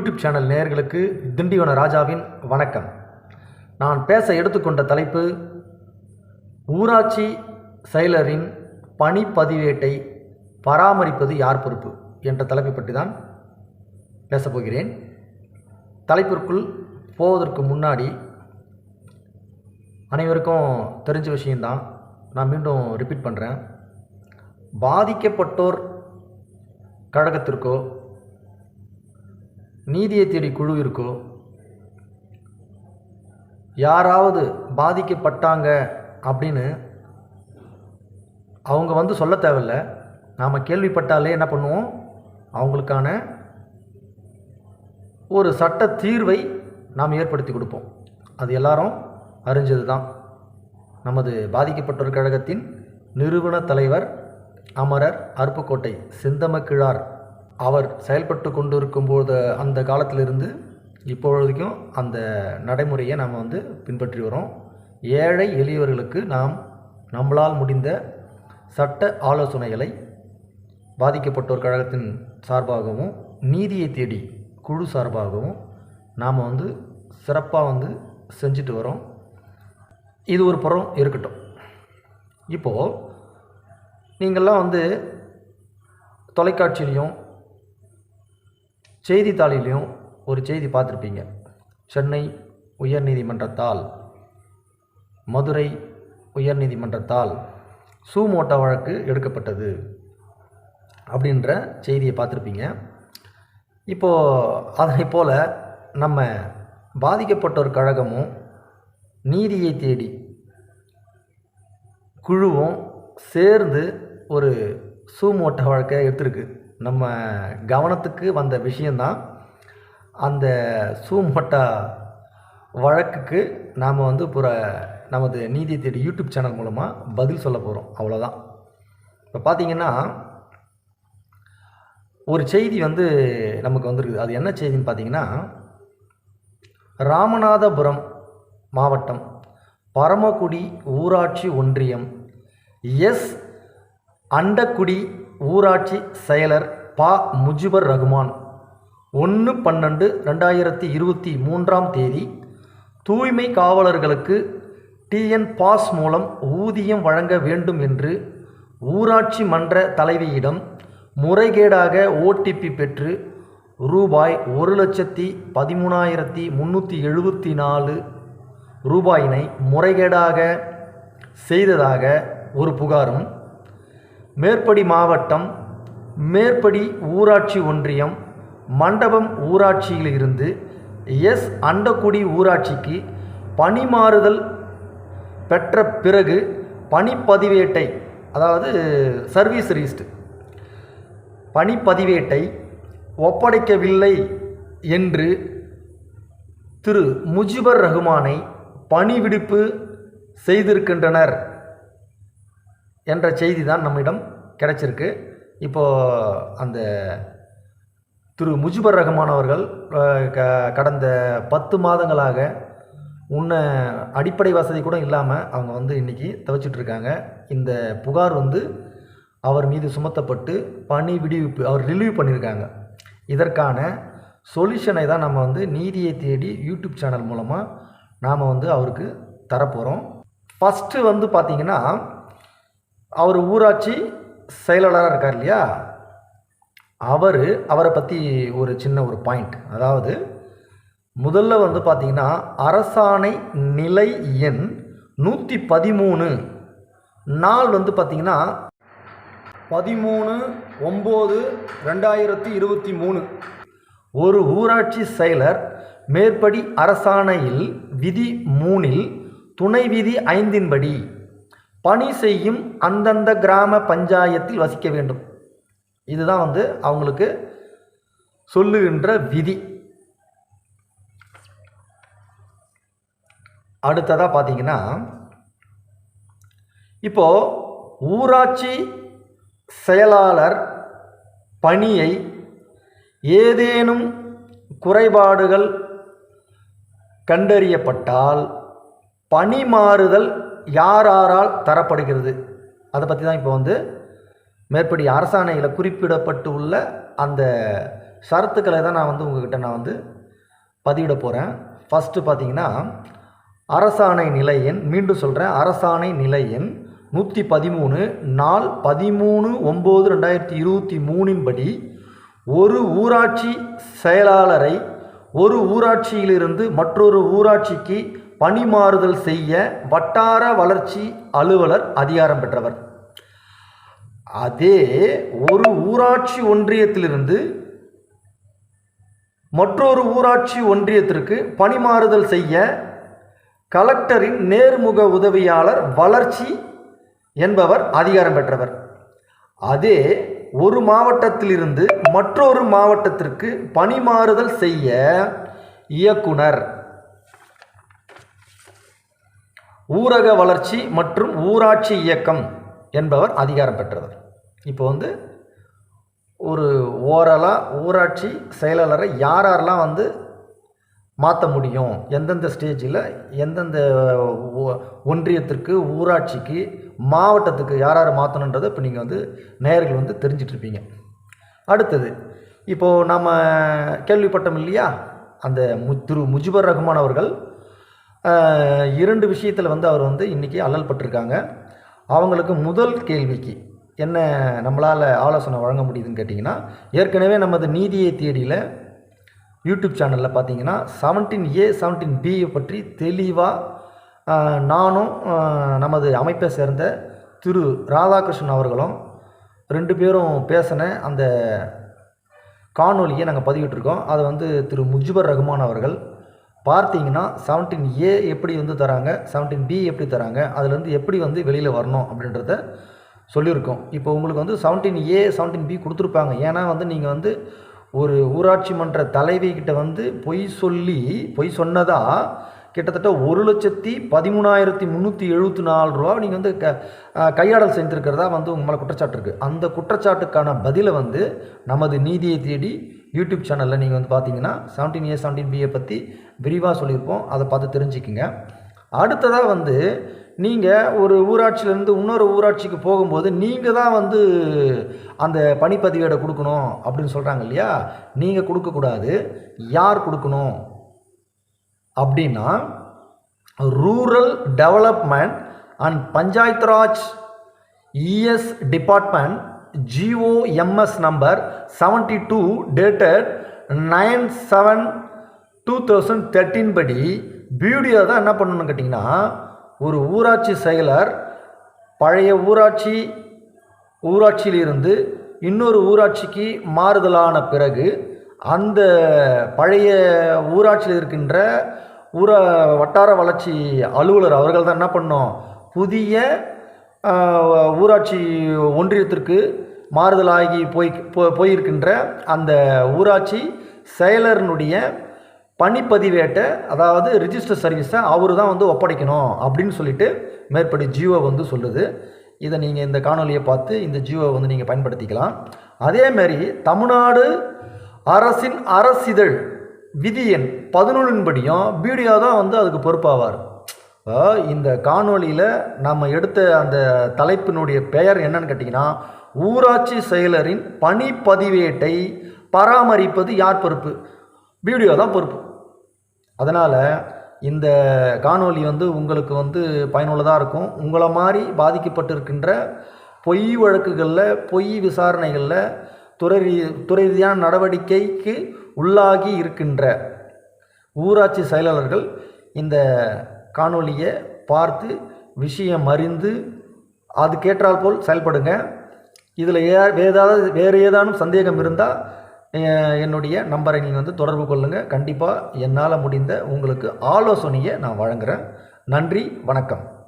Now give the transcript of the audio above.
YouTube channel நேயர்களுக்கு திண்டிவன ராஜாவின் வணக்கம். நான் பேச எடுத்துக்கொண்ட தலைப்பு ஊராட்சி செயலரின் பணி பதிவேட்டை பராமரிப்பது யார் பொறுப்பு என்ற தலைப்பை பற்றி தான் பேசப்போகிறேன் தலைப்பிற்குள் போவதற்கு முன்னாடி அனைவருக்கும் தெரிஞ்ச விஷயந்தான் நான் மீண்டும் ரிப்பீட் பண்ணுறேன் பாதிக்கப்பட்டோர் கழகத்திற்கோ நீதியை தேடி குழு இருக்கோ? யாராவது பாதிக்கப்பட்டாங்க அப்படின்னு அவங்க வந்து சொல்ல தேவையில்ல. நாம் கேள்விப்பட்டாலே என்ன பண்ணுவோம்? அவங்களுக்கான ஒரு சட்ட தீர்வை நாம் ஏற்படுத்தி கொடுப்போம். அது எல்லாரும் அறிஞ்சது தான். நமது பாதிக்கப்பட்டோர் கழகத்தின் நிறுவன தலைவர் அமரர் அருப்புக்கோட்டை செந்தமக்கிழார் அவர் செயல்பட்டு கொண்டிருக்கும் போது அந்த காலத்திலிருந்து இப்பொழுதைக்கும் அந்த நடைமுறையை நாம் வந்து பின்பற்றி வரோம். ஏழை எளியவர்களுக்கு நாம் நம்மளால் முடிந்த சட்ட ஆலோசனைகளை பாதிக்கப்பட்டோர் கழகத்தின் சார்பாகவும் நீதியை தேடி குழு சார்பாகவும் நாம் வந்து சிறப்பாக வந்து செஞ்சுட்டு வரோம். இது ஒரு புறம் இருக்கட்டும். இப்போது நீங்கள்லாம் வந்து தொலைக்காட்சியிலையும் செய்தித்தாளிலையும் ஒரு செய்தி பார்த்துருப்பீங்க. சென்னை உயர்நீதிமன்றத்தால் மதுரை உயர்நீதிமன்றத்தால் சூமோட்டா வழக்கு எடுக்கப்பட்டது அப்படின்ற செய்தியை பார்த்துருப்பீங்க. இப்போது அதனை போல் நம்ம பாதிக்கப்பட்டோர் கழகமும் நீதியை தேடி குழுவும் சேர்ந்து ஒரு சூமோட்ட வழக்கை எடுத்திருக்கு. நம்ம கவனத்துக்கு வந்த விஷயந்தான் அந்த சூமட்டா வழக்குக்கு நாம் வந்து புற நமது நீதி தேடி யூடியூப் சேனல் மூலமாக பதில் சொல்ல போகிறோம் அவ்வளோதான் இப்போ பார்த்தீங்கன்னா ஒரு செய்தி வந்து நமக்கு வந்திருக்குது. அது என்ன செய்தின்னு பார்த்தீங்கன்னா ராமநாதபுரம் மாவட்டம் பரமக்குடி ஊராட்சி ஒன்றியம் எஸ் அண்டக்குடி ஊராட்சி செயலர் பா. முஜிபர் ரகுமான். ஒன்று பன்னெண்டு ரெண்டாயிரத்தி இருபத்தி மூன்றாம் தேதி தூய்மை காவலர்களுக்கு டிஎன் பாஸ் மூலம் ஊதியம் வழங்க வேண்டும் என்று ஊராட்சி மன்ற தலைவியிடம் முறைகேடாக ஓடிபி பெற்று ரூபாய் ஒரு லட்சத்தி பதிமூணாயிரத்தி முந்நூற்றி எழுபத்தி நாலு ரூபாயினை முறைகேடாக செய்ததாக ஒரு புகாரும் மேற்படி மாவட்டம் மேற்படி ஊராட்சி ஒன்றியம் மண்டபம் ஊராட்சியிலிருந்து எஸ். அண்டக்குடி ஊராட்சிக்கு பணிமாறுதல் பெற்ற பிறகு பணிப்பதிவேட்டை அதாவது சர்வீஸ் ரிஜிஸ்ட் பணிப்பதிவேட்டை ஒப்படைக்கவில்லை என்று திரு. முஜிபர் ரஹ்மானை பணிவிடுப்பு செய்திருக்கின்றனர். என்ற செய்தி தான் நம்மிடம் கிடச்சிருக்கு. இப்போது அந்த திரு முஜிபர் ரஹ்மான் அவர்கள் க கடந்த பத்து மாதங்களாக உன்ன அடிப்படை வசதி கூட இல்லாமல் அவங்க வந்து இன்றைக்கி தவிச்சிட்ருக்காங்க. இந்த புகார் வந்து அவர் மீது சுமத்தப்பட்டு பணி விடுவிப்பு அவர் ரிலீவ் பண்ணியிருக்காங்க இதற்கான சொல்யூஷனை தான் நம்ம வந்து நீதியை தேடி யூடியூப் சேனல் மூலமாக நாம் வந்து அவருக்கு தரப்போகிறோம் ஃபஸ்ட்டு வந்து பார்த்திங்கன்னா அவர் ஊராட்சி செயலாளராக இருக்கார் இல்லையா? அவர் அவரை பற்றி ஒரு சின்ன ஒரு பாயிண்ட் அதாவது முதல்ல வந்து பார்த்திங்கன்னா அரசாணை நிலை எண் நூற்றி பதிமூணு நாள் வந்து பார்த்திங்கன்னா பதிமூணு ஒம்பது ரெண்டாயிரத்தி இருபத்தி மூணு. ஒரு ஊராட்சி செயலர் மேற்படி அரசாணையில் விதி மூணில் துணை விதி ஐந்தின்படி பணி செய்யும் அந்தந்த கிராம பஞ்சாயத்தில் வசிக்க வேண்டும். இதுதான் வந்து அவங்களுக்கு சொல்லுகின்ற விதி. அடுத்ததாக பார்த்தீங்கன்னா இப்போது ஊராட்சி செயலாளர் பணியை ஏதேனும் குறைபாடுகள் கண்டறியப்பட்டால் பணி மாறுதல் யாரால் தரப்படுகிறது. அதை பற்றி தான் இப்போ வந்து மேற்படி அரசாணையில் குறிப்பிடப்பட்டு உள்ள அந்த ஷரத்துக்களை தான் நான் வந்து உங்ககிட்ட நான் வந்து பதிவிட போகிறேன் ஃபஸ்ட்டு பார்த்தீங்கன்னா அரசாணை நிலை எண் மீண்டும் சொல்கிறேன் அரசாணை நிலை எண் நூற்றி பதிமூணு நாள் பதிமூணு ஒம்பது ரெண்டாயிரத்தி இருபத்தி மூணின் படி ஒரு ஊராட்சி செயலாளரை ஒரு ஊராட்சியிலிருந்து மற்றொரு ஊராட்சிக்கு பணிமாறுதல் செய்ய வட்டார வளர்ச்சி அலுவலர் அதிகாரம் பெற்றவர். அதே ஒரு ஊராட்சி ஒன்றியத்திலிருந்து மற்றொரு ஊராட்சி ஒன்றியத்திற்கு பணிமாறுதல் செய்ய கலெக்டரின் நேர்முக உதவியாளர் வளர்ச்சி என்பவர் அதிகாரம் பெற்றவர். அதே ஒரு மாவட்டத்திலிருந்து மற்றொரு மாவட்டத்திற்கு பணிமாறுதல் செய்ய இயக்குனர். ஊரக வளர்ச்சி மற்றும் ஊராட்சி இயக்கம் என்பவர் அதிகாரம் பெற்றவர். இப்போ வந்து ஒரு ஓரலாக ஊராட்சி செயலாளரை யார் யாரெல்லாம் வந்து மாற்ற முடியும்? எந்தெந்த ஸ்டேஜில் எந்தெந்த ஒன்றியத்திற்கு ஊராட்சிக்கு மாவட்டத்துக்கு யார் யார் மாற்றணுன்றதை இப்போ நீங்கள் வந்து நேயர்கள் வந்து தெரிஞ்சிட்ருப்பீங்க. அடுத்தது இப்போது நம்ம கேள்விப்பட்டோம் இல்லையா? அந்த மு திரு முஜிபுர் ரஹ்மான் அவர்கள் இரண்டு விஷயத்தில் வந்து அவர் வந்து இன்றைக்கி அல்லல் பட்டிருக்காங்க. அவங்களுக்கு முதல் கேள்விக்கு என்ன நம்மளால் ஆலோசனை வழங்க முடியுதுன்னு கேட்டிங்கன்னா ஏற்கனவே நமது நீதியை தேடியில் யூடியூப் சேனலில் பார்த்தீங்கன்னா செவன்டீன் ஏ செவன்டீன் பியை பற்றி தெளிவாக நானும் நமது அமைப்பை சேர்ந்த திரு ராதாகிருஷ்ணன் அவர்களும் ரெண்டு பேரும் பேசின அந்த காணொலியை நாங்கள் பதிவிட்டிருக்கோம். அதை வந்து திரு முஜிபர் ரஹ்மான் அவர்கள் பார்த்தீங்கன்னா செவன்டீன் ஏ எப்படி வந்து தராங்க செவன்டீன் பி எப்படி தராங்க அதுலேருந்து எப்படி வந்து வெளியில் வரணும் அப்படின்றத சொல்லியிருக்கோம். இப்போ உங்களுக்கு வந்து செவன்டீன் ஏ செவன்டீன் பி கொடுத்துருப்பாங்க. ஏன்னா வந்து நீங்கள் வந்து ஒரு ஊராட்சி மன்ற தலைவிக்கிட்ட வந்து பொய் சொல்லி பொய் சொன்னதாக கிட்டத்தட்ட ஒரு லட்சத்தி பதிமூணாயிரத்தி முந்நூற்றி எழுபத்தி நாலு ரூபா நீங்கள் வந்து க கையாடல் செஞ்சுருக்கிறதா வந்து உங்கள் மேலே குற்றச்சாட்டு இருக்குது அந்த குற்றச்சாட்டுக்கான பதிலை வந்து நமது நீதியை தேடி யூடியூப் சேனலில் நீங்கள் வந்து பார்த்தீங்கன்னா செவன்டீன் ஏ செவன்டீன் பிஏ பற்றி விரிவாக சொல்லியிருப்போம். அதை பார்த்து தெரிஞ்சுக்கிங்க. அடுத்ததாக வந்து நீங்கள் ஒரு ஊராட்சியிலேருந்து இன்னொரு ஊராட்சிக்கு போகும்போது நீங்கள் தான் வந்து அந்த பணிப்பதிவேடை கொடுக்கணும் அப்படின்னு சொல்கிறாங்க இல்லையா? நீங்கள் கொடுக்கக்கூடாது. யார் கொடுக்கணும்? அப்படின்னா rural development and panchayat raj ES department GOMS number seventy two dated nine seven two thousand thirteen படி பியூடியோ தான் என்ன பண்ணணும்னு கேட்டிங்கன்னா ஒரு ஊராட்சி செயலர் பழைய ஊராட்சி ஊராட்சியிலிருந்து இன்னொரு ஊராட்சிக்கு மாறுதலான பிறகு அந்த பழைய ஊராட்சியில் இருக்கின்ற ஊரா வட்டார வளர்ச்சி அலுவலர் அவர்கள் தான் என்ன பண்ணோம்? புதிய ஊராட்சி ஒன்றியத்திற்கு மாறுதலாகி போய் போ- போயிருக்கின்ற அந்த ஊராட்சி செயலர்னுடைய பணிப்பதிவேட்டை அதாவது ரிஜிஸ்டர் சர்வீஸை அவரு தான் வந்து ஒப்படைக்கணும் அப்படின்னு சொல்லிட்டு மேற்படி ஜியோ வந்து சொல்லுது. இதை நீங்கள் இந்த காணொலியை பார்த்து இந்த ஜியோவை வந்து நீங்கள் பயன்படுத்திக்கலாம். அதேமாரி தமிழ்நாடு அரசின் அரசிதழ் விதி எண் பதினொன்றின்படியும் பிடிஓ தான் வந்து அதுக்கு பொறுப்பாவார். இந்த காணொலியில் நம்ம எடுத்த அந்த தலைப்பினுடைய பெயர் என்னன்னு கேட்டிங்கன்னா ஊராட்சி செயலரின் பணிப்பதிவேட்டை பராமரிப்பது யார் பொறுப்பு? பிடிஓ தான் பொறுப்பு. அதனால் இந்த காணொலி வந்து உங்களுக்கு வந்து பயனுள்ளதாக இருக்கும். உங்களை மாதிரி பாதிக்கப்பட்டிருக்கின்ற பொய் வழக்குகளில் பொய் விசாரணைகளில் துறை ரீ- துறை ரீதியான நடவடிக்கைக்கு உள்ளாகி இருக்கின்ற ஊராட்சி செயலாளர்கள் இந்த காணொலியை பார்த்து விஷயம் அறிந்து அதுக்கேற்றால் போல் செயல்படுங்க. இதில் ஏ ஏதாவது வேறு ஏதானும் சந்தேகம் இருந்தால் என்னுடைய நம்பரை நீங்கள் வந்து தொடர்பு கொள்ளுங்கள் கண்டிப்பாக என்னால் முடிந்த உங்களுக்கு ஆலோசனையை நான் வழங்குகிறேன் நன்றி வணக்கம்.